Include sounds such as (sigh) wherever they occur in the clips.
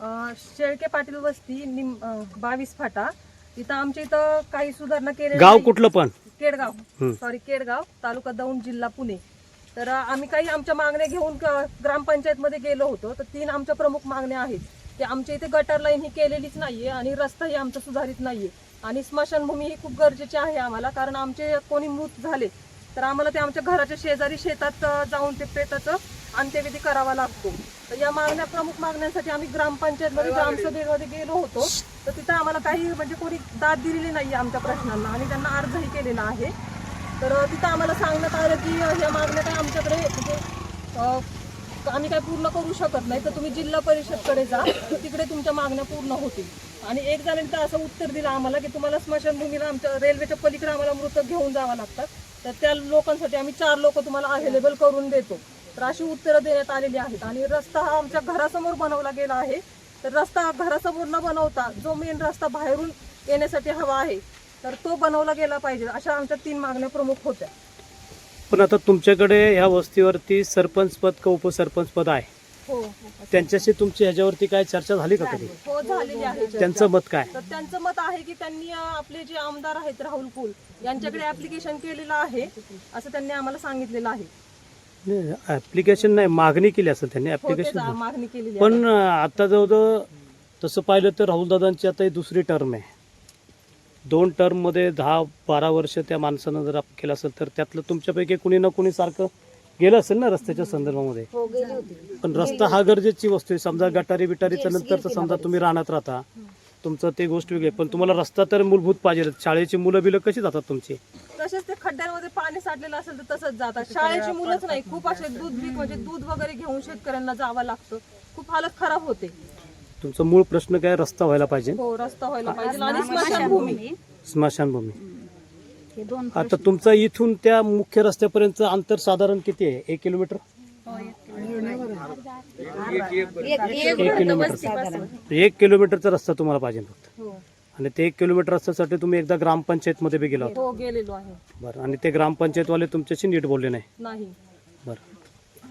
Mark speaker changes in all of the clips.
Speaker 1: शेळके पाटील वस्ती निम बावीस फाटा. इथं आमच्या इथं काही सुधारणा केल्या
Speaker 2: गाव कुठलं पण?
Speaker 1: केडगाव. सॉरी केडगाव तालुका दौंड जिल्हा पुणे. तर आम्ही काही आमच्या मागण्या घेऊन क- ग्रामपंचायतमध्ये गेलो होतो. तर तीन आमच्या प्रमुख मागण्या आहेत. की आमच्या इथे गटर लाईन ही केलेलीच नाहीये आणि रस्ताही आमचा सुधारित नाहीये. आणि स्मशानभूमी ही खूप गरजेची आहे आम्हाला कारण आमचे कोणी मृत झाले तर आम्हाला ते आमच्या घराच्या शेजारी शेतात जाऊन ते पेटाचं अंत्यविधी करावा लागतो. तर या मागण्या प्रमुख मागण्यांसाठी आम्ही ग्रामपंचायतमध्ये ग्रामसभेमध्ये गेलो होतो. तर तिथं आम्हाला काही म्हणजे कोणी दाद दिलेली नाही आमच्या प्रश्नांना आणि त्यांना अर्जही केलेला आहे. तर तिथं आम्हाला सांगण्यात आलं की ह्या मागण्या काय आमच्याकडे म्हणजे आम्ही काय पूर्ण करू शकत नाही. तर तुम्ही जिल्हा परिषदकडे जा. तिकडे तुमच्या मागण्या पूर्ण होतील. आणि एक जणांनी तर असं उत्तर दिलं आम्हाला की तुम्हाला स्मशानभूमीला आमच्या रेल्वेच्या पलीकडे आम्हाला मृत घेऊन जावं लागतात तर त्या लोकांसाठी आम्ही चार लोक तुम्हाला अवेलेबल करून देतो. तर अशी उत्तरं देण्यात आलेली आहेत. आणि रस्ता हा आमच्या घरासमोर बनवला गेला आहे. तर रस्ता घरासमोर न बनवता जो मेन रस्ता बाहेरून येण्यासाठी हवा आहे तर तो बनवला गेला पाहिजे अशा आमच्या तीन मागण्या प्रमुख होत्या.
Speaker 2: पण आता तुमच्याकडे ह्या वस्तीवरती सरपंच पद का उपसरपंच पद आहे?
Speaker 1: हो.
Speaker 2: त्यांच्याशी तुमची ह्याच्यावरती काय चर्चा झाली का कधी?
Speaker 1: हो झालेली आहे.
Speaker 2: त्यांचं मत काय?
Speaker 1: तर त्यांचं मत आहे की त्यांनी आपले जे आमदार आहेत राहुल कुल यांच्याकडे ऍप्लिकेशन केलेलं आहे असं त्यांनी आम्हाला सांगितलेलं आहे.
Speaker 2: ऍप्लिकेशन नाही मागणी केली असेल त्यांनी
Speaker 1: हो तेच
Speaker 2: ऍप्लिकेशन
Speaker 1: मागणी केलेली आहे.
Speaker 2: पण आता जवळजवळ तसं पाहिलं तर राहुल दादांची आता ही दुसरी टर्म आहे. दोन टर्ममध्ये दहा बारा वर्ष त्या माणसानं जर आपण केलं असेल तर त्यातलं तुमच्यापैकी कुणी ना कुणी सारखं गेलं असेल ना रस्त्याच्या संदर्भामध्ये.
Speaker 3: हो गेली होती.
Speaker 2: पण रस्ता हा गरजेची वस्तू आहे. समजा गटारी बिटारीच्या नंतर तर समजा तुम्ही रानात राहता. तुमचं ते गोष्ट वेगळी आहे. पण तुम्हाला रस्ता तर मूलभूत पाहिजे शाळेची मुलं बिलं कशी जातात तुमची?
Speaker 1: तसेच ते खड्ड्यांमध्ये पाणी साठलेलं असेल तर तसंच जातात शाळेची मुलंच नाही. खूप असे दूध बीक म्हणजे दूध वगैरे घेऊन शेतकऱ्यांना जावं लागतं. खूप हालत खराब होते.
Speaker 2: तुमचा मूळ प्रश्न काय? रस्ता व्हायला पाहिजे.
Speaker 1: हो रस्ता व्हायला पाहिजे. आणि स्मशानभूमी.
Speaker 2: स्मशानभूमी.
Speaker 3: हे दोन
Speaker 2: आता तुमचा इथून त्या मुख्य रस्त्यापर्यंत अंतर साधारण किती आहे? एक किलोमीटर?
Speaker 3: एक एक
Speaker 2: एक किलोमीटर. एक किलोमीटरचा रस्ता तुम्हाला पाहिजे फक्त. आणि ते एक किलोमीटर रस्त्यासाठी तुम्ही एकदा ग्रामपंचायतमध्ये बी गेला होता.
Speaker 1: हो गेलेलो आहे.
Speaker 2: बरं आणि ते ग्रामपंचायतवाले तुमच्याशी नीट बोलले नाही?
Speaker 1: नाही.
Speaker 2: बरं.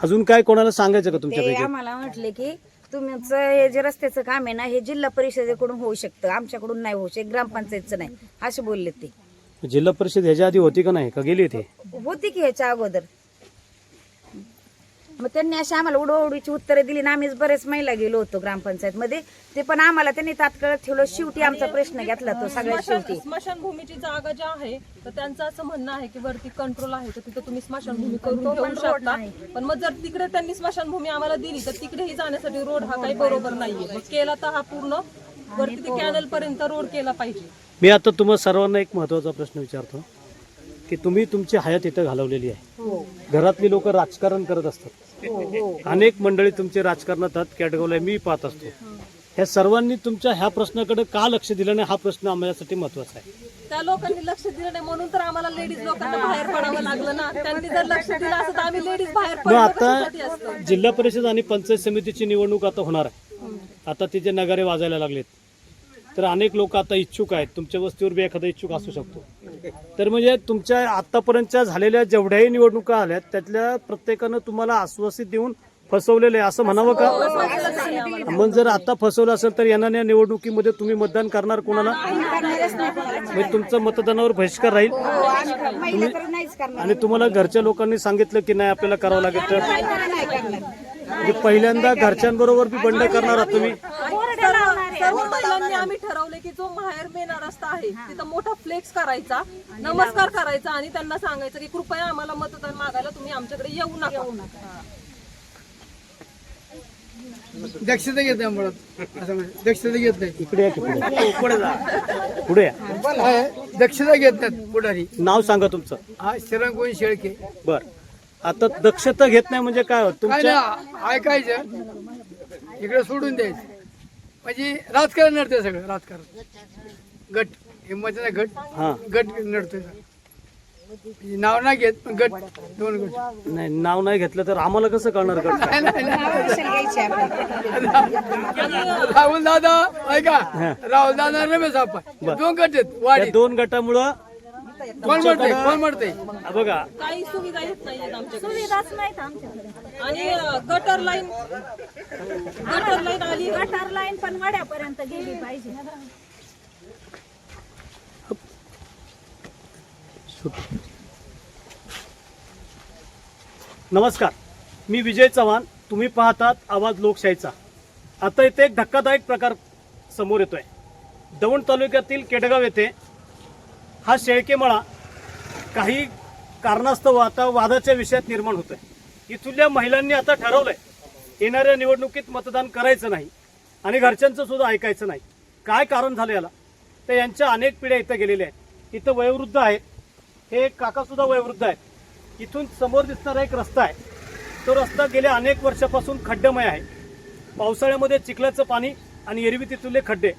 Speaker 2: अजून काय कोणाला सांगायचं का
Speaker 3: ते
Speaker 2: तुमच्यापैकी?
Speaker 3: आम्हाला म्हटले की तुमचं हे जे रस्त्याचं काम आहे ना हे जिल्हा परिषदेकडून होऊ शकतं. आमच्याकडून नाही होऊ शकत ग्रामपंचायतचं नाही. असे बोलले ते.
Speaker 2: जिल्हा परिषद ह्याच्या आधी होती का नाही? का गेली ते
Speaker 3: होती की ह्याच्या अगोदर. मग त्यांनी अशी आम्हाला उडवडीची उत्तरं दिली ना आम्हीच बरेच महिला गेलो होतो ग्रामपंचायत मध्ये ते पण आम्हाला त्यांनी तात्काळ ठेवलं. शेवटी आमचा प्रश्न घेतला तो सगळ्यात शेवटी
Speaker 1: स्मशान स्मशानभूमीची जागा जी आहे तर त्यांचं असं म्हणणं आहे की वरती कंट्रोल आहे तर तिथे तुम्ही स्मशानभूमी करून शकता. पण मग जर तिकडे त्यांनी स्मशानभूमी आम्हाला दिली तर तिकडेही जाण्यासाठी रोड हा काही बरोबर नाहीये. मग केला तर हा पूर्ण वरती ते कॅनल पर्यंत रोड केला पाहिजे.
Speaker 2: मी आता तुम्हाला सर्वांना एक महत्त्वाचा प्रश्न विचारतो की तुम्ही तुमची हयात इथं घालवलेली आहे. घरातली लोक राजकारण करत असतात. (laughs) अनेक मंडळी तुमचे राजकारणात आहेत कॅटगोला मी पाहत असतो. ह्या सर्वांनी तुमच्या ह्या प्रश्नाकडे का लक्ष दिलं नाही? हा प्रश्न आम्हाला महत्त्वाचा आहे.
Speaker 1: त्या लोकांनी लक्ष दिलं नाही म्हणून तर आम्हाला लेडीज लोकांना बाहेर पडावं लागलं ना. त्यांनी जर लक्ष दिलं असतं तर आम्ही लेडीज बाहेर
Speaker 2: मग आता जिल्हा परिषद आणि पंचायत समितीची निवडणूक आता होणार आहे. आता तिचे नगारे वाजायला लागलेत तर अनेक लोक आता इच्छुक आहेत. तुमच्या वस्तीवर बी एखादा इच्छुक असू शकतो. तर म्हणजे तुमच्या आतापर्यंतच्या झालेल्या जेवढ्याही निवडणुका आल्या त्यातल्या प्रत्येकानं तुम्हाला आश्वासित देऊन फसवलेलं आहे असं म्हणावं का? मग जर आता फसवलं असेल तर येणाऱ्या निवडणुकीमध्ये तुम्ही मतदान करणार कोणाला? म्हणजे तुमचं मतदानावर बहिष्कार राहील. आणि तुम्हाला घरच्या लोकांनी सांगितलं की नाही आपल्याला करावं लागेल तर? म्हणजे पहिल्यांदा घरच्यांबरोबर बी बंड करणार आहात तुम्ही?
Speaker 1: आम्ही ठरवले की जो बाहेर मेन रस्ता आहे तिथं मोठा फ्लेक्स करायचा नमस्कार करायचा आणि त्यांना सांगायचं की कृपया आम्हाला मतदान मागायला तुम्ही आमच्याकडे येऊ नका.
Speaker 4: दक्षता घेत नाही मुळात. असं म्हणजे दक्षता घेत नाही.
Speaker 2: इकडे या की पुढे.
Speaker 4: पुढे जा.
Speaker 2: पुढे या.
Speaker 4: आहे, दक्षता घेत नाहीत पुढारी.
Speaker 2: नाव सांगा तुमचं.
Speaker 4: हा शरणकोण शेळके.
Speaker 2: बर. आता दक्षता घेत नाही म्हणजे काय होत?
Speaker 4: काय
Speaker 2: तुमच्या
Speaker 4: ऐकायचं. इकडे सोडून द्यायचं. म्हणजे राजकारण नडतंय सगळं राजकारण. गट हिंमतीचा गट
Speaker 2: हा.
Speaker 4: गट नडतोय सगळं. म्हणजे नाव नाही घेत पण गट दोन गट.
Speaker 2: नाही नाव नाही घेतलं तर आम्हाला कसं कळणार गट?
Speaker 4: नाही, नाही, नाही.
Speaker 3: घ्यायची आपण
Speaker 4: राहुल दादा ऐका. राहुल दादा रमेश आपण दोन गट आहेत
Speaker 2: दोन गटामुळं
Speaker 4: कोण म्हणते कोण म्हणते
Speaker 2: हा बघा.
Speaker 1: काही सुविधा येत नाहीयेत आमच्याकडे.
Speaker 5: सुविधाच नाहीत आमच्याकडे.
Speaker 1: आणि गटर लाईन गटर लाईन आली.
Speaker 5: गटार लाईन पण वड्यापर्यंत गेली पाहिजे.
Speaker 2: नमस्कार. मी विजय चव्हाण. तुम्ही पाहतात आवाज लोकशाहीचा. आता इथे एक धक्कादायक प्रकार समोर येतोय. दौंड तालुक्यातील केडगाव येथे हा शेळकेमळा काही कारणास्तव आता वादाच्या विषयात निर्माण होतोय. इथल्या महिलांनी आता ठरवलंय येणाऱ्या निवडणुकीत मतदान करायचं नाही आणि घरच्यांचं सुद्धा ऐकायचं नाही. काय कारण झालं याला? तर यांच्या अनेक पिढ्या इथं गेलेल्या आहेत. इथं वयोवृद्ध आहेत. हे काकासुद्धा वयोवृद्ध आहेत. इथून समोर दिसणारा एक रस्ता आहे. तो रस्ता गेल्या अनेक वर्षापासून खड्डमय आहे. पावसाळ्यामध्ये चिखलाचं पाणी आणि एरवी तिथले खड्डे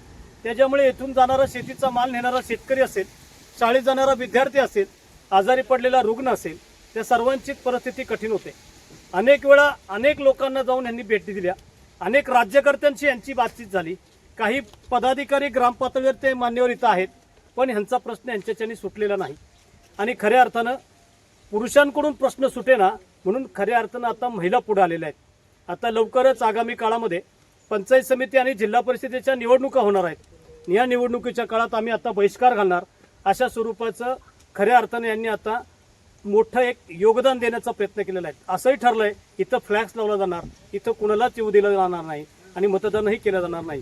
Speaker 2: त्याच्यामुळे इथून जाणारा शेतीचा माल नेणारा शेतकरी असेल शाळेत जाणारा विद्यार्थी असेल आजारी पडलेला रुग्ण असेल त्या सर्वांची परिस्थिती कठीण होते. अनेक वेळा अनेक लोकांना जाऊन यांनी भेटी दिल्या. अनेक राज्यकर्त्यांशी यांची बातचीत झाली. काही पदाधिकारी ग्रामपातळीवर ते मान्यवर इथं आहेत पण ह्यांचा प्रश्न यांच्याच्याने सुटलेला नाही. आणि खऱ्या अर्थानं पुरुषांकडून प्रश्न सुटेना म्हणून खऱ्या अर्थानं आता महिला पुढे आलेल्या आहेत. आता लवकरच आगामी काळामध्ये पंचायत समिती आणि जिल्हा परिषदेच्या निवडणुका होणार आहेत. या निवडणुकीच्या काळात आम्ही आता बहिष्कार घालणार. अशा स्वरूपाचं खऱ्या अर्थाने यांनी आता मोठं एक योगदान देण्याचा प्रयत्न केलेला आहे. असंही ठरलंय इथं फ्लॅक्स लावला जाणार इथं कुणालाच येऊ दिलं जाणार नाही आणि मतदानही केलं जाणार नाही.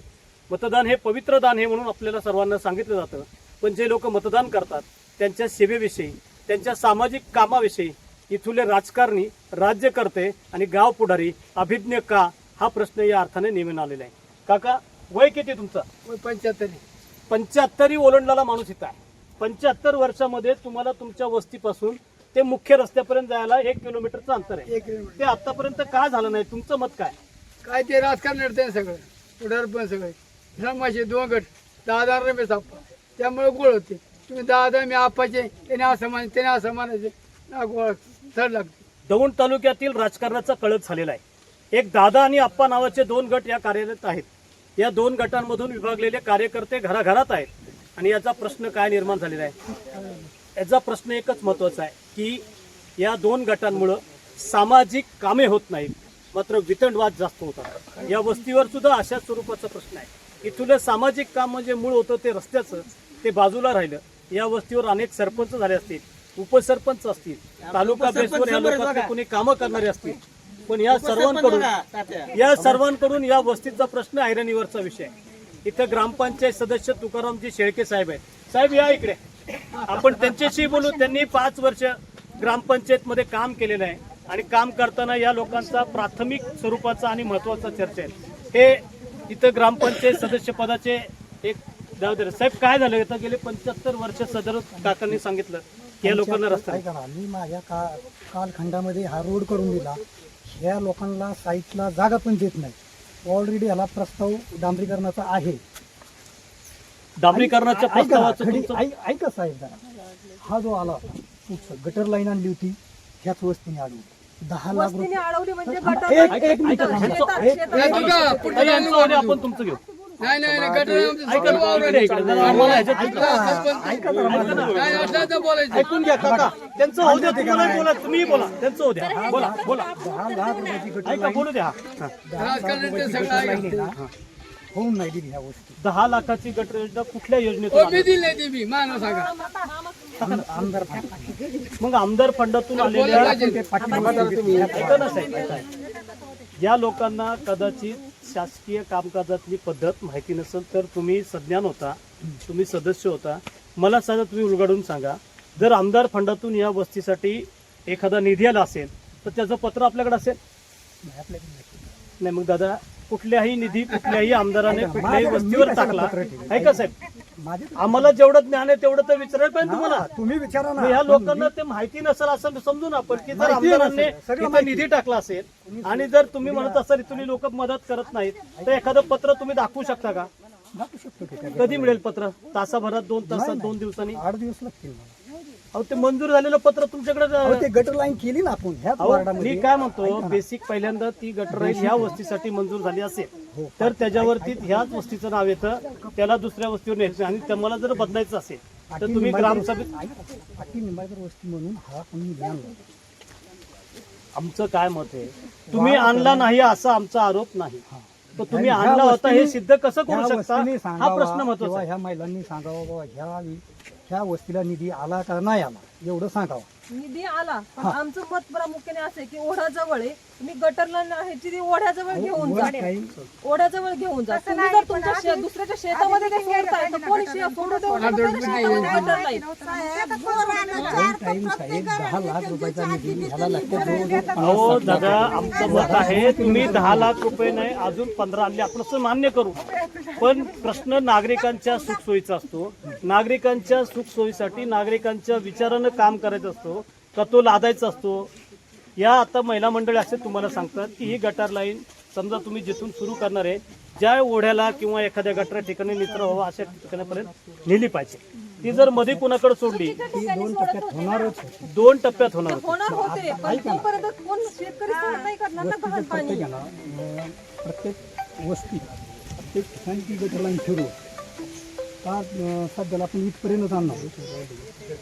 Speaker 2: मतदान हे पवित्र दान हे म्हणून आपल्याला सर्वांना सांगितलं जातं. पण जे लोक मतदान करतात त्यांच्या सेवेविषयी त्यांच्या सामाजिक कामाविषयी इथले राजकारणी राज्यकर्ते आणि गाव पुढारी अभिज्ञ का हा प्रश्न या अर्थाने नेमून आलेला आहे. काका वय किती तुमचं?
Speaker 4: पंच्याहत्तर.
Speaker 2: पंच्याहत्तरी ओलांडलेला माणूस इथं आहे. पंच्याहत्तर वर्षामध्ये तुम्हाला तुमच्या वस्तीपासून ते मुख्य रस्त्यापर्यंत जायला एक किलोमीटरचं अंतर आहे.
Speaker 4: एक किलोमीटर.
Speaker 2: ते आतापर्यंत का झालं नाही? तुमचं मत काय?
Speaker 4: काय ते राजकारण नडते सगळं. पुढार पण सगळे. धर्माचे दोन गट दहा दहा रमेश आप्पा. त्यामुळे गोळ होते. तुम्ही दहा दहा मी आप्पाचे त्याने असं मान त्याने असं मानायचे ना गोळ चढ लागते.
Speaker 2: दौंड तालुक्यातील राजकारणाचा कळत झालेला आहे. एक दादा आणि आप्पा नावाचे दोन गट या कार्यरत आहेत. या दोन गटांमधून विभागलेले कार्यकर्ते घराघरात आहेत. आणि याचा प्रश्न काय निर्माण झालेला आहे? याचा प्रश्न एकच महत्त्वाचा आहे की या दोन गटांमुळं सामाजिक कामे होत नाहीत मात्र वितंडवाद जास्त होतात या वस्तीवर सुद्धा अशाच स्वरूपाचा प्रश्न आहे इथलं सामाजिक काम म्हणजे मूळ होतं ते रस्त्याचं ते बाजूला राहिलं. या वस्तीवर अनेक सरपंच झाले असतील उपसरपंच असतील तालुका बेसवर या लोकांचे कोणी कामं करणारे असतील. पण या सर्वांकडून या सर्वांकडून या वस्तीचा प्रश्न ऐरणीवरचा विषय आहे. इथं ग्रामपंचायत सदस्य तुकारामजी शेळके साहेब आहेत. साहेब या इकडे. आपण त्यांच्याशी बोलू. त्यांनी पाच वर्ष ग्रामपंचायत मध्ये काम केलेलं आहे आणि काम करताना या लोकांचा प्राथमिक स्वरूपाचा आणि महत्त्वाचा चर्चा आहे. हे इथं ग्रामपंचायत सदस्य पदाचे एक जाऊ दे रे. साहेब काय झालं? इथं गेले पंच्याहत्तर वर्ष सदर काकांनी सांगितलं. की या लोकांना रस्ता
Speaker 6: ना मी माझ्या का कालखंडामध्ये हा रोड करून दिला. ह्या लोकांना साईटला जागा पण देत नाही. ऑलरेडी ह्याला प्रस्ताव डांबरीकरणाचा आहे.
Speaker 2: डांबरीकरणाच्या
Speaker 6: ऐका ना,
Speaker 2: प्रस्तावाचं
Speaker 6: खडी-
Speaker 2: तुमचं
Speaker 6: ऐ- ऐका साहेब जरा. हा जो आला होता गटर लाईन आणली होती ह्याच वस्तीने आली होती. दहा लाख
Speaker 1: वस्तीने
Speaker 6: रुपये.
Speaker 1: अडवली म्हणजे
Speaker 6: एक मिनिट थांबा.
Speaker 1: शेतात- शेतात-
Speaker 2: आपण तुमचं घेऊ.
Speaker 4: नाही नाही नाही गटर आमचं
Speaker 2: ऐका
Speaker 4: सगळं
Speaker 2: ना,
Speaker 4: वावरात
Speaker 2: इकडे, इकडे, जरा आम्हाला ह्याच्यात
Speaker 6: ऐका ऐका जरा माझं.
Speaker 4: नाही असलं तर बोलायचं.
Speaker 2: ऐकून घ्या काका. त्यांचं होऊ द्या तुम्हाला बोला तुम्ही बोला. त्यांचं होऊ द्या. बोला बोला. ऐका बोलू द्या. हा.
Speaker 4: राजकारण ते सगळं आहे.
Speaker 6: होऊन नाही दिली ह्या वस्ती
Speaker 2: दहा लाखाची गटर योजना कुठल्या योजनेतून
Speaker 4: हो मी? दिली ती मी मानव सांगा.
Speaker 6: आम- आमदार.
Speaker 2: मग आमदार फंडातून आलेल्या ऐका ना साहेब ऐका. या लोकांना कदाचित शासकीय कामकाजातली पद्धत माहिती नसेल तर तुम्ही सज्ञान होता तुम्ही सदस्य होता. मला साधा तुम्ही उलगडून सांगा जर आमदार फंडातून या वस्तीसाठी एखादा निधी आला असेल तर त्याचं पत्र आपल्याकडे असेल? नाही मग दादा कुठल्याही निधी कुठल्याही आमदाराने कुठल्याही वस्तीवर टाकला. ऐका साहेब आम्हाला जेवढं ज्ञान आहे तेवढं तर विचारायला पाहिजे तुम्हाला.
Speaker 6: तुम्ही विचारा
Speaker 2: ह्या
Speaker 6: ना
Speaker 2: लोकांना ते माहिती नसेल असं समजून आपण की जर आमदारांनी. निधी टाकला असेल आणि जर तुम्ही म्हणत असाल इथून लोक मदत करत नाहीत तर एखादं पत्र तुम्ही दाखवू शकता का?
Speaker 6: दाखवू शकतो.
Speaker 2: कधी मिळेल पत्र? तासाभरात दोन तासात दोन दिवसांनी?
Speaker 6: आठ दिवस लागतील.
Speaker 2: अहो ते मंजूर झालेलं पत्र तुमच्याकडे
Speaker 6: ते गटर लाईन केली ना आपण ह्याच
Speaker 2: अहो,
Speaker 6: वार्डामध्ये
Speaker 2: मी काय म्हणतो बेसिक पहिल्यांदा ती गटर राहील ह्या वस्तीसाठी मंजूर झाली असेल तर त्याच्यावरती ह्याच वस्तीचं नाव येतं त्याला दुसऱ्या वस्तीवर न्यायचं आणि त्या मला जर बदलायचं असेल तर तुम्ही ग्रामसभेत
Speaker 6: पाटील निंबाळकर वस्ती म्हणून हा
Speaker 2: आमचं काय मत आहे? तुम्ही आणला नाही असा आमचा आरोप नाही. तर तुम्ही
Speaker 6: ह्या
Speaker 2: आणला होता हे
Speaker 6: वस्तीने-
Speaker 2: सिद्ध कसं
Speaker 6: ह्या
Speaker 2: करू शकता?
Speaker 6: वस्तीने
Speaker 2: हा
Speaker 6: सांगावा
Speaker 2: प्रश्न
Speaker 6: महत्त्वाचा
Speaker 2: आहे.
Speaker 6: ह्या महिलांनी सांगावं बाबा ह्या ह्या वस्तीला निधी आला का नाही आला एवढं सांगावं.
Speaker 1: निधी आला पण आमचं मत प्रामुख्याने असं आहे की ओढा जवळ आहे. तुम्ही गटरला ह्याची ती ओढ्याजवळ घेऊन जा ओढ्याजवळ घेऊन जा तुम्ही जर तुमच्या शे- दुसऱ्याच्या शेतामध्ये ते सोडताय तर कोणी शे- सोडू देऊ नका शेतामध्ये गटर नाही.
Speaker 2: अहो दादा आमचं मत आहे तुम्ही दहा लाख रुपये नाही अजून पंधरा आणले. आपण असं मान्य करू. पण प्रश्न नागरिकांच्या सुखसोयीचा असतो. नागरिकांच्या सुखसोयीसाठी नागरिकांच्या विचारानं काम करायचं असतो. का तो लादायचा असतो. या आता महिला मंडळी असे तुम्हाला सांगतात की ही गटार लाईन समजा तुम्ही जिथून सुरू करणार आहे ज्या ओढ्याला किंवा एखाद्या गटार ठिकाणी निचरा व्हावा अशा ठिकाणापर्यंत नेली पाहिजे. ती जर मध्ये कुणाकडे सोडली
Speaker 6: ती दोन टप्प्यात होणारच
Speaker 2: दोन टप्प्यात होणार होती.
Speaker 1: होणार होते पण तोपर्यंत कोण शेतकरी सोड नाही करणार ना गहाण पाणी?
Speaker 6: प्रत्येकाला अं, प्रत्येक वस्ती प्रत्येक ठिकाणी ती गटर लाईन फिरू सध्याला आपण आणणार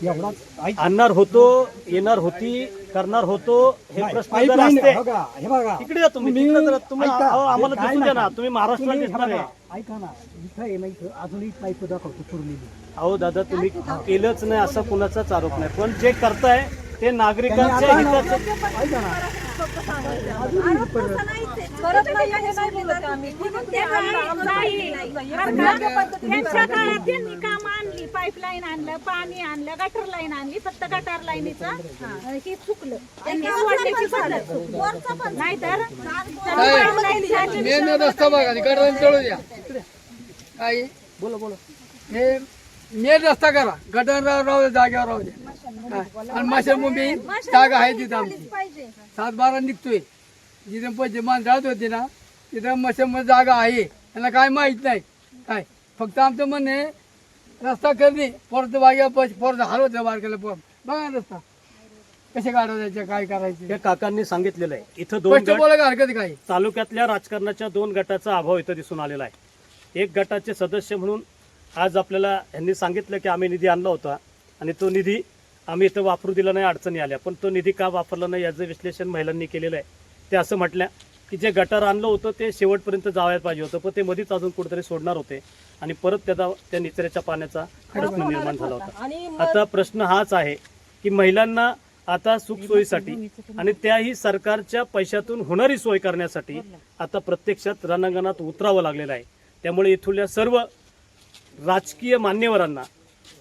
Speaker 6: एवढाच
Speaker 2: आणणार होतो येणार होती करणार होतो हे प्रश्न जर असते
Speaker 6: हे बघा
Speaker 2: तिकडे या तुम्ही
Speaker 6: तुम्ही-
Speaker 2: तिकडे जरा तुम्ही
Speaker 6: ऐका,
Speaker 2: अहो, आम्हाला दिसून द्या ना. तुम्ही महाराष्ट्रात
Speaker 6: तुम्ही
Speaker 2: दिसणार आहे
Speaker 6: ऐका ना. इथं आहे ना इथं अजूनही पाईप दाखवतो पुरलेली.
Speaker 2: अहो दादा तुम्ही केलंच नाही असा कुणाचाच आरोप नाही. पण जे करताय ते नागरिकांच्या
Speaker 6: त्यांनी
Speaker 2: हिताचं
Speaker 1: नाही हे नाही बोलत आम्ही. नाही.
Speaker 5: त्यांच्या. काळात काम आणली पाईपलाईन आणलं पाणी आणलं गटर लाईन आणली फक्त गटर लाईनीचं हे चुकलं. त्यांनी सोडण्याची पद्धत चुकली. नाहीतर pipeline
Speaker 4: मेन रस्ता बघा गटर चढू द्या. काय
Speaker 2: बोला बोला.
Speaker 4: हे मेन रस्ता करा. गटर राहू जागेवर राहू द्या? आणि माशा मुंबई जागा आहे तिथं आमची. सात बारा निघतोय. जिथे पैसे माणसं राहत होती ना तिथं मशामध्ये जागा आहे. त्यांना काय माहीत नाही. काय? फक्त आमचं म्हणणं रस्ता करणे. परत बागे परत हलवत बारकेला पोर बघा रस्ता. कसे काढायचे काय करायचे?
Speaker 2: त्या काकांनी सांगितलेलं आहे. इथं दोन गट
Speaker 4: बोलायला हरकत काय
Speaker 2: तालुक्यातल्या राजकारणाच्या दोन गटाचा अभाव इथं दिसून आलेला आहे. एक गटाचे सदस्य म्हणून आज आपल्याला यांनी सांगितलं की आम्ही निधी आणला होता आणि तो निधी आम्ही इथं वापरू दिला नाही अडचणी आल्या. पण तो निधी का वापरला नाही याचं विश्लेषण महिलांनी केलेलं आहे. ते असं म्हटलं की जे गटार आणलं होतं ते शेवटपर्यंत जावायला पाहिजे होतं पण ते मध्येच अजून कुठेतरी सोडणार होते आणि परत त्याचा त्या निचऱ्याच्या पाण्याचा प्रश्न निर्माण झाला होता. आता प्रश्न हाच आहे की महिलांना आता सुखसोयीसाठी आणि त्याही सरकारच्या पैशातून होणारी सोय करण्यासाठी आता प्रत्यक्षात रणांगणात उतरावं लागलेलं आहे. त्यामुळे इथल्या सर्व राजकीय मान्यवरांना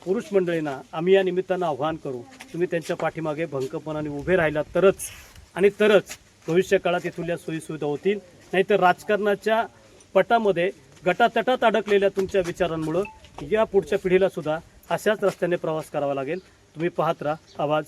Speaker 2: पुरुष मंडळींना आम्ही या निमित्तानं आव्हान करू. तुम्ही त्यांच्या पाठीमागे भंकपणाने उभे राहिला तरच आणि तरच भविष्यकाळात काळात सोयीसुविधा होतील. नाहीतर राजकारणाच्या पटामध्ये गटातटात अडकलेल्या तुमच्या विचारांमुळं या पुढच्या पिढीलासुद्धा अशाच रस्त्याने प्रवास करावा लागेल. तुम्ही पाहत राहा आवाज